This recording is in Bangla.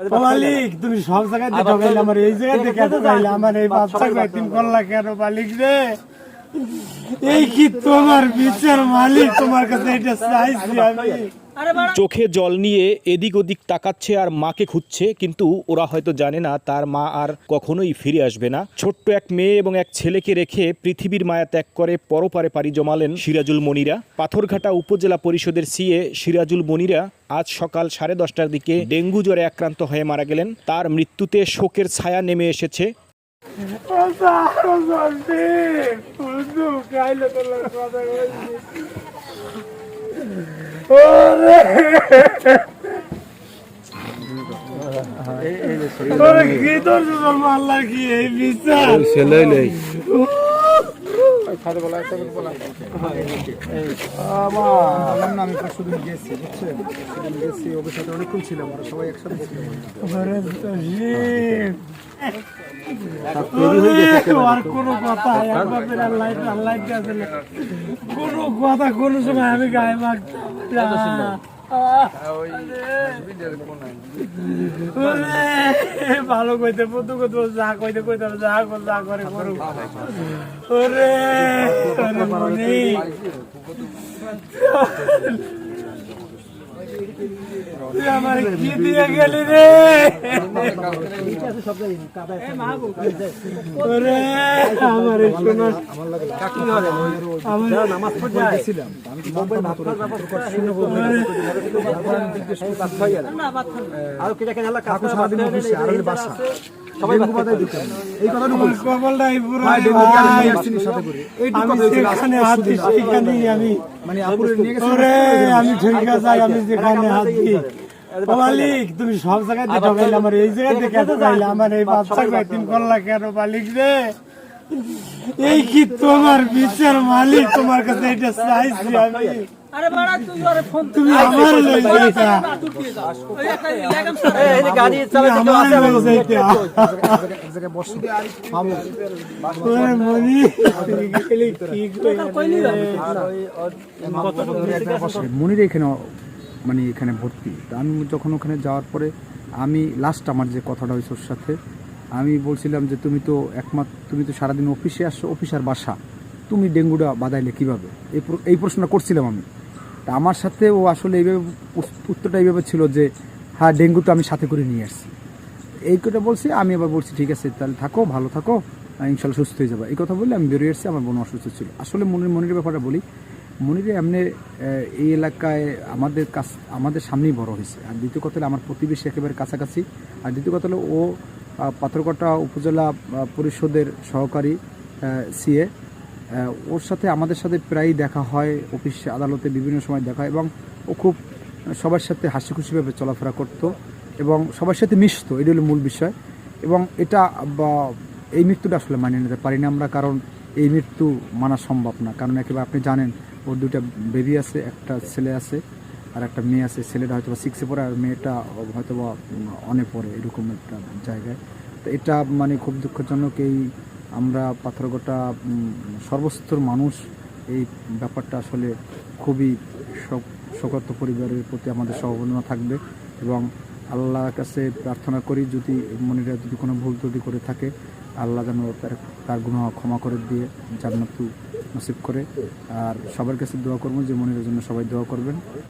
মালিক তুমি সব জায়গায় আমার এই জায়গায় দেখে এত আমার এই বাচ্চা কয়েকদিন করলা কেন মালিক রে? এই কি তোমার বিচার মালিক? তোমার কাছে এটা চাইছি আমি। চোখে জল নিয়ে এদিক ওদিক তাকাচ্ছে আর মাকে খুঁজছে কিন্তু ওরা হয়তো জানে না তার মা আর কখনোই ফিরে আসবে না ছোট্ট এক মেয়ে এবং এক ছেলেকে রেখে পৃথিবীর মায়া ত্যাগ করে পরপারে পাড়ি জমালেন সিরাজুল মনিরা পাথরঘাটা উপজেলা পরিষদের সিএ সিরাজুল মনিরা আজ সকাল সাড়ে দশটার দিকে ডেঙ্গু জ্বরে আক্রান্ত হয়ে মারা গেলেন তার মৃত্যুতে শোকের ছায়া নেমে এসেছে কি তোর জন্ম আল্লাহ কি? এই বিচার। ছেলে নেই। আমি পরশু গেছি বুঝছেন সেদিন গেছি ওদের সাথে অনেকক্ষণ ছিলাম ওরা সবাই একসাথে ছিলাম ওরে তহিদ। ওরে, আর কোনো কথা কোনো কথা কোনো সময় আমি গায়ে। ওরে, ভালো কইতে বন্ধু কত যা কইতে কইতে যা কর যা করে করু ওরে ওরে আমার কি দিয়ে গেলি রে? আমার না তোর শুনে কাকু সারাদিন আর বাসা। দিতে এই কেন আমি আমি মানে আমি ঠিক আছে আমি যেখানে হাত দিই মালিক তুমি সব জায়গায় গাইলে আমার এই জায়গায় দেখে এত আমার এই বাচ্চা কয়েকদিন করলা কেন মালিক রে? এই কি তোমার বিচার মালিক? তোমার কাছে এটা চাইছি আমি। আরে বাড়া তুই ওরে ফোন তুমি আমার লই যাইতা ওই একটা লাগাম এই গাড়ি আমার লই যাইতা এক জায়গায় বসে মামু ওরে মনি গেলি কি কইলি মনির এখানে মানে এখানে ভর্তি তা আমি যখন ওখানে যাওয়ার পরে আমি লাস্ট আমার যে কথাটা হয়েছে ওর সাথে আমি বলছিলাম যে তুমি তো একমাত্র তুমি তো সারাদিন অফিসে আসছো অফিসার বাসা তুমি ডেঙ্গুটা বাদাইলে কীভাবে এই এই প্রশ্নটা করছিলাম আমি তা আমার সাথে ও আসলে এইভাবে উত্তরটা এইভাবে ছিল যে হ্যাঁ ডেঙ্গু তো আমি সাথে করে নিয়ে আসছি। এই কথা বলছি, আমি আবার বলছি, ঠিক আছে, তাহলে থাকো, ভালো থাকো ইনশাল্লাহ সুস্থ হয়ে যাবে। এই কথা বলে আমি বেরিয়ে এসেছি আমার বোন অসুস্থ ছিল। আসলে মনির মনির ব্যাপারটা বলি, মনিরে এমনি এই এলাকায় আমাদের কাছ, আমাদের সামনেই বড় হয়েছে। আর দ্বিতীয় কথা হলো, আমার প্রতিবেশী একেবারে কাছাকাছি। আর দ্বিতীয় কথা হলো, ও পাথরকটা উপজেলা পরিষদের সহকারী সিএ ওর সাথে আমাদের সাথে প্রায়ই দেখা হয়, অফিস, আদালতে বিভিন্ন সময় দেখা হয় এবং ও খুব সবার সাথে হাসি খুশিভাবে চলাফেরা করতো এবং সবার সাথে মিশতো এটি হলো মূল বিষয়। এবং এটা বা এই মৃত্যুটা আসলে মানিয়ে নিতে পারি না আমরা, কারণ এই মৃত্যু মানা সম্ভব না। কারণ একেবারে আপনি জানেন, ওর দুইটা বেবি আছে, একটা ছেলে আছে আর একটা মেয়ে আছে। ছেলেটা হয়তো বা সিক্সে পড়ে আর মেয়েটা হয়তো বা অনে পড়ে এরকম একটা জায়গায়। তো এটা মানে খুব দুঃখজনক এই আমরা পাথরঘাটা সর্বস্তর মানুষ এই ব্যাপারটা আসলে খুবই শোক- পরিবারের প্রতি আমাদের সহবর্ণনা থাকবে এবং আল্লাহর কাছে প্রার্থনা করি যদি মনিরা যদি কোনো ভুল ত্রুটি করে থাকে, আল্লাহ যেন তার তার গুনাহ ক্ষমা করে দিয়ে জান্নাতু নসিব করে। আর সবার কাছে দোয়া করব যে মনিরের জন্য সবাই দোয়া করবেন।